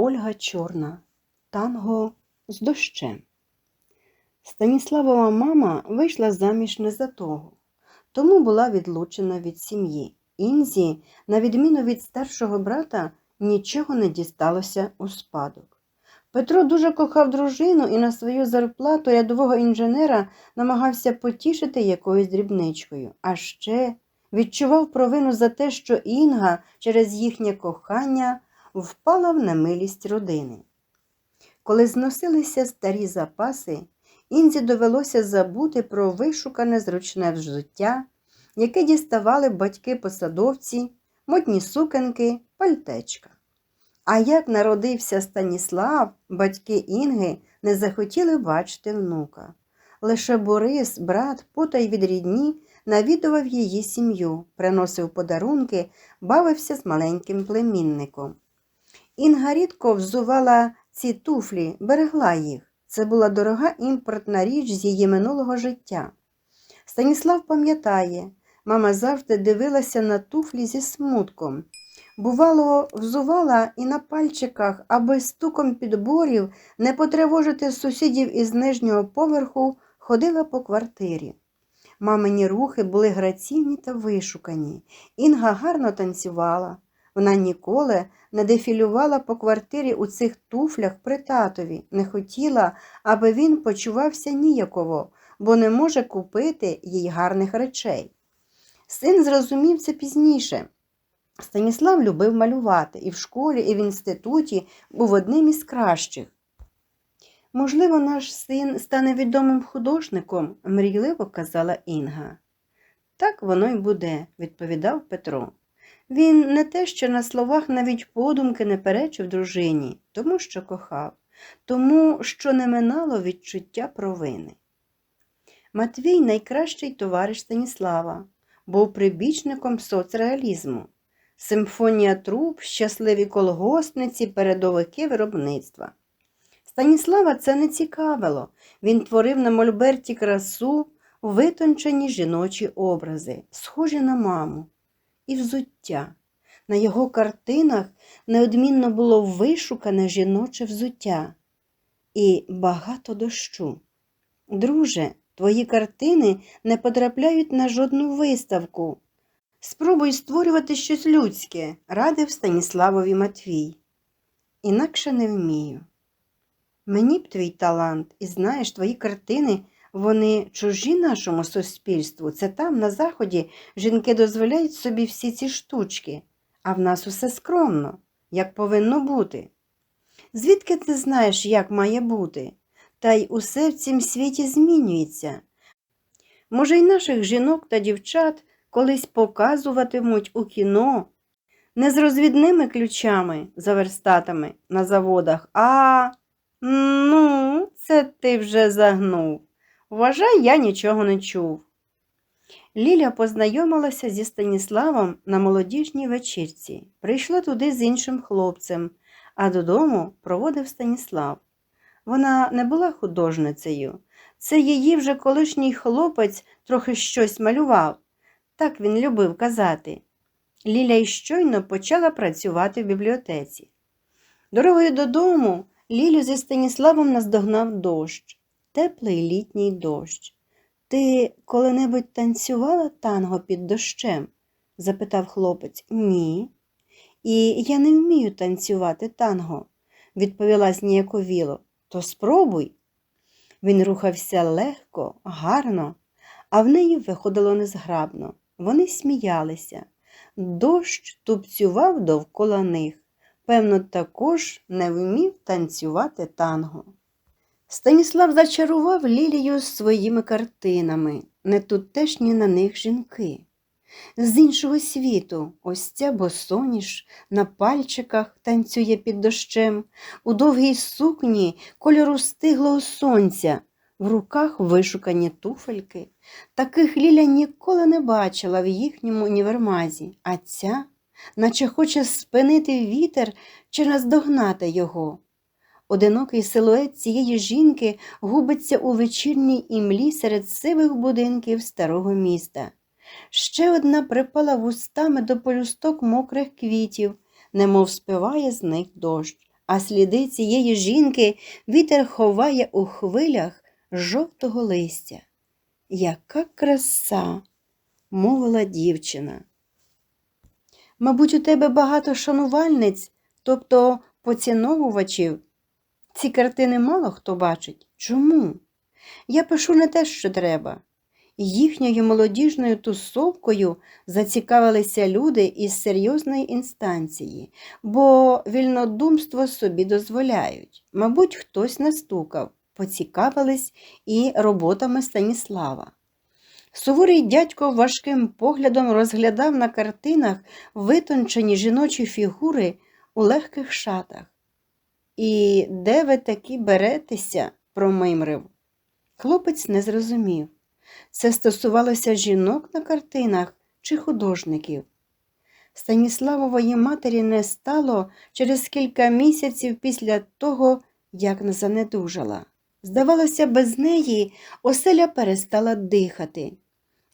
Ольга Чорна. Танго з дощем. Станіславова мама вийшла заміж не за того, тому була відлучена від сім'ї. Інзі, на відміну від старшого брата, нічого не дісталося у спадок. Петро дуже кохав дружину і на свою зарплату рядового інженера намагався потішити якоюсь дрібничкою, а ще відчував провину за те, що Інга через їхнє кохання впала в немилість родини. Коли зносилися старі запаси, Інзі довелося забути про вишукане зручне взуття, яке діставали батьки-посадовці, модні сукенки, пальтечка. А як народився Станіслав, батьки Інги не захотіли бачити внука. Лише Борис, брат, потай від рідні, навідував її сім'ю, приносив подарунки, бавився з маленьким племінником. Інга рідко взувала ці туфлі, берегла їх. Це була дорога імпортна річ з її минулого життя. Станіслав пам'ятає, мама завжди дивилася на туфлі зі смутком. Бувало, взувала і на пальчиках, аби стуком підборів не потривожити сусідів із нижнього поверху, ходила по квартирі. Мамині рухи були граційні та вишукані. Інга гарно танцювала. Вона ніколи не дефілювала по квартирі у цих туфлях при татові, не хотіла, аби він почувався ніяково, бо не може купити їй гарних речей. Син зрозумів це пізніше. Станіслав любив малювати і в школі, і в інституті був одним із кращих. Можливо, наш син стане відомим художником, мрійливо казала Інга. Так воно й буде, відповідав Петро. Він не те, що на словах навіть подумки не перечив дружині, тому що кохав, тому що не минало відчуття провини. Матвій найкращий товариш Станіслава, був прибічником соцреалізму. Симфонія труб, щасливі колгоспниці, передовики виробництва. Станіслава це не цікавило. Він творив на мольберті красу, витончені жіночі образи, схожі на маму, і взуття. На його картинах неодмінно було вишукане жіноче взуття і багато дощу. Друже, твої картини не потрапляють на жодну виставку. Спробуй створювати щось людське, радив Станіславові Матвій. Інакше не вмію. Мені б твій талант, і знаєш, твої картини, вони чужі нашому суспільству. Це там, на заході, жінки дозволяють собі всі ці штучки, а в нас усе скромно, як повинно бути. Звідки ти знаєш, як має бути? Та й усе в цім світі змінюється. Може, й наших жінок та дівчат колись показуватимуть у кіно не з розвідними ключами за верстатами на заводах, а ну, це ти вже загнув. Вважай, я нічого не чув. Ліля познайомилася зі Станіславом на молодіжній вечірці. Прийшла туди з іншим хлопцем, а додому проводив Станіслав. Вона не була художницею. Це її вже колишній хлопець трохи щось малював. Так він любив казати. Ліля й щойно почала працювати в бібліотеці. Дорогою додому Лілю зі Станіславом наздогнав дощ, теплий літній дощ. Ти коли-небудь танцювала танго під дощем? запитав хлопець. Ні. І я не вмію танцювати танго, відповіла зніяковіло. То спробуй. Він рухався легко, гарно, а в неї виходило незграбно. Вони сміялися. Дощ тупцював довкола них. Певно, також не вмів танцювати танго. Станіслав зачарував Лілію своїми картинами, нетутешні на них жінки. З іншого світу, ось ця босоніж на пальчиках танцює під дощем, у довгій сукні кольору стиглого сонця, в руках вишукані туфельки. Таких Ліля ніколи не бачила в їхньому універмазі, а ця, наче хоче спинити вітер чи наздогнати його. Одинокий силует цієї жінки губиться у вечірній імлі серед сивих будинків старого міста. Ще одна припала вустами до полюсток мокрих квітів, немов спиває з них дощ, а сліди цієї жінки вітер ховає у хвилях жовтого листя. Яка краса, мовила дівчина. Мабуть, у тебе багато шанувальниць, тобто поціновувачів. Ці картини мало хто бачить. Чому? Я пишу не те, що треба. Їхньою молодіжною тусовкою зацікавилися люди із серйозної інстанції, бо вільнодумство собі дозволяють. Мабуть, хтось настукав, поцікавились і роботами Станіслава. Суворий дядько важким поглядом розглядав на картинах витончені жіночі фігури у легких шатах. І де ви такі беретеся? промимрив. Хлопець не зрозумів. Це стосувалося жінок на картинах чи художників. Станіславової матері не стало через кілька місяців після того, як не занедужала. Здавалося, без неї оселя перестала дихати.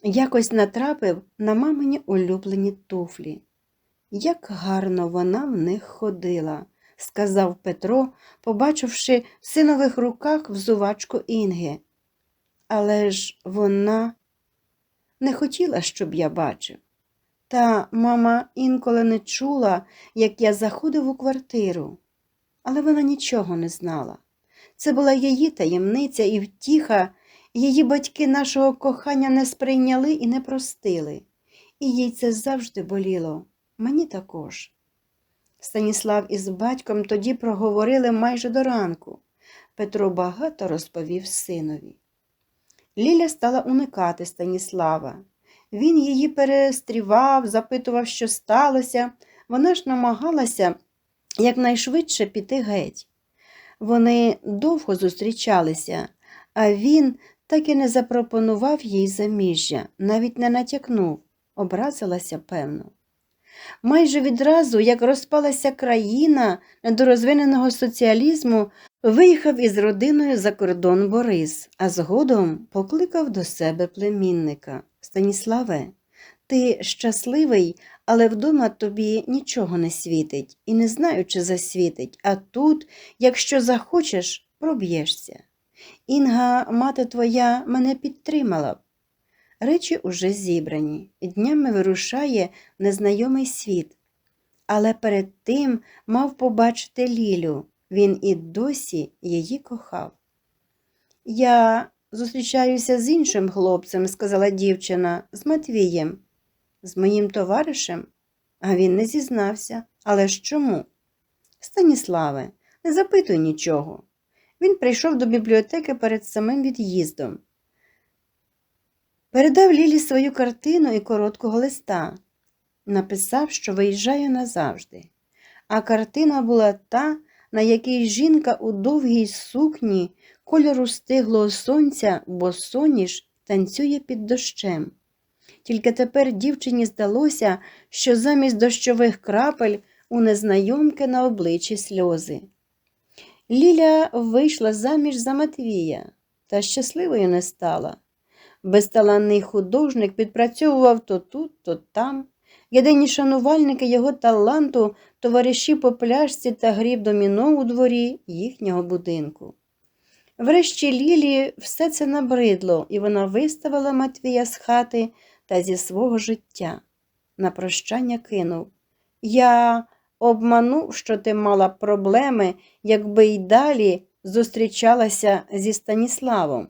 Якось натрапив на мамині улюблені туфлі. Як гарно вона в них ходила, сказав Петро, побачивши в синових руках взувачку Інги. Але ж вона не хотіла, щоб я бачив. Та мама інколи не чула, як я заходив у квартиру, але вона нічого не знала. Це була її таємниця і втіха, її батьки нашого кохання не сприйняли і не простили, і їй це завжди боліло, мені також. Станіслав із батьком тоді проговорили майже до ранку. Петро багато розповів синові. Ліля стала уникати Станіслава. Він її перестрівав, запитував, що сталося. Вона ж намагалася якнайшвидше піти геть. Вони довго зустрічалися, а він так і не запропонував їй заміжжя, навіть не натякнув, образилася, певно. Майже відразу, як розпалася країна недорозвиненого соціалізму, виїхав із родиною за кордон Борис, а згодом покликав до себе племінника. Станіславе, ти щасливий, але вдома тобі нічого не світить і не знаю, чи засвітить, а тут, якщо захочеш, проб'єшся. Інга, мати твоя, мене підтримала б. Речі уже зібрані, днями вирушає незнайомий світ. Але перед тим мав побачити Лілю, він і досі її кохав. Я зустрічаюся з іншим хлопцем, сказала дівчина, з Матвієм, з моїм товаришем, а він не зізнався. Але ж чому? Станіславе, не запитуй нічого. Він прийшов до бібліотеки перед самим від'їздом. Передав Лілі свою картину і короткого листа. Написав, що виїжджає назавжди. А картина була та, на якій жінка у довгій сукні кольору стиглого сонця, бо соніш танцює під дощем. Тільки тепер дівчині здалося, що замість дощових крапель у незнайомки на обличчі сльози. Ліля вийшла заміж за Матвія, та щасливою не стала. Безталанний художник підпрацьовував то тут, то там. Єдині шанувальники його таланту, товариші по пляжці та гріб доміно у дворі їхнього будинку. Врешті Лілі все це набридло, і вона виставила Матвія з хати та зі свого життя. На прощання кинув Я обманув, що ти мала проблеми, якби й далі зустрічалася зі Станіславом.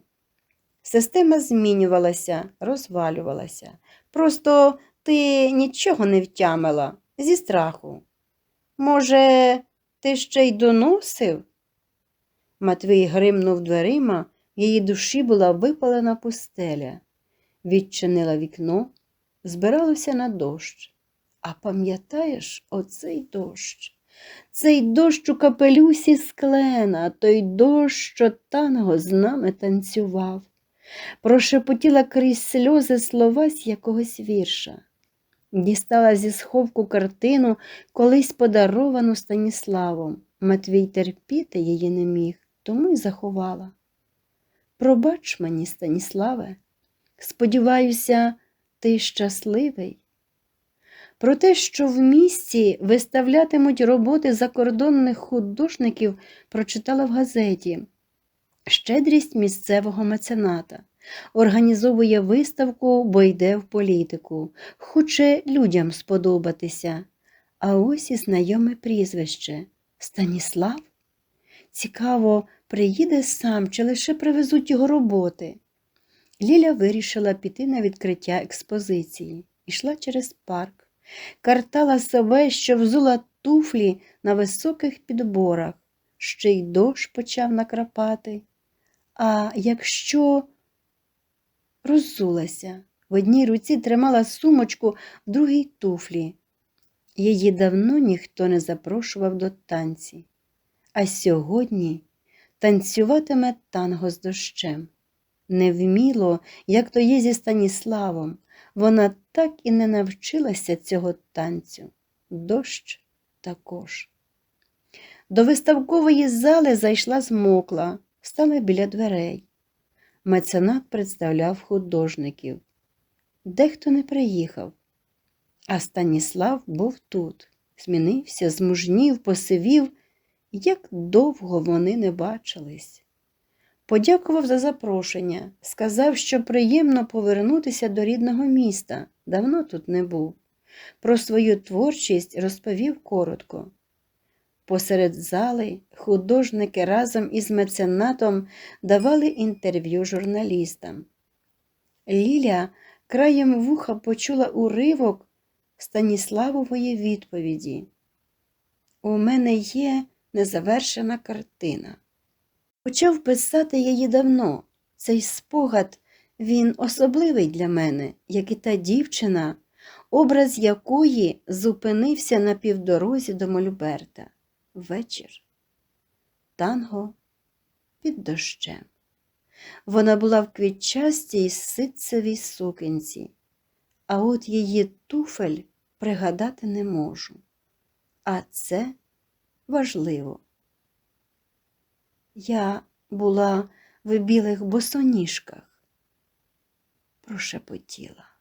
Система змінювалася, розвалювалася. Просто ти нічого не втямила зі страху. Може, ти ще й доносив? Матвій гримнув дверима, її душі була випалена пустеля. Відчинила вікно, збиралося на дощ. А пам'ятаєш оцей дощ? Цей дощ у капелюсі склена, той дощ, що танго з нами танцював прошепотіла крізь сльози слова з якогось вірша, дістала зі сховку картину, колись подаровану Станіславом. Матвій терпіти її не міг, тому й заховала. Пробач мені, Станіславе, сподіваюся, ти щасливий. Про те, що в місті виставлятимуть роботи закордонних художників, прочитала в газеті. Щедрість місцевого мецената. Організовує виставку, бо йде в політику. Хоче людям сподобатися. А ось і знайоме прізвище Станіслав. Цікаво, приїде сам чи лише привезуть його роботи. Ліля вирішила піти на відкриття експозиції. Ішла через парк, картала себе, що взула туфлі на високих підборах, ще й дощ почав накрапати. А якщо роззулася, в одній руці тримала сумочку, в другій туфлі. Її давно ніхто не запрошував до танці, а сьогодні танцюватиме танго з дощем. Невміло, як то є зі Станіславом, вона так і не навчилася цього танцю. Дощ також. До виставкової зали зайшла змокла, стала біля дверей. Меценат представляв художників. Дехто не приїхав, а Станіслав був тут. Змінився, змужнів, посивів, як довго вони не бачились. Подякував за запрошення, сказав, що приємно повернутися до рідного міста, давно тут не був. Про свою творчість розповів коротко. Посеред зали художники разом із меценатом давали інтерв'ю журналістам. Ліля краєм вуха почула уривок Станіславової відповіді. У мене є незавершена картина. Почав писати її давно. Цей спогад, він особливий для мене, як і та дівчина, образ якої зупинився на півдорозі до Мольберта. Вечір. Танго під дощем. Вона була в квітчастій ситцевій сукенці, а от її туфель пригадати не можу. А це важливо. Я була в білих босоніжках, прошепотіла.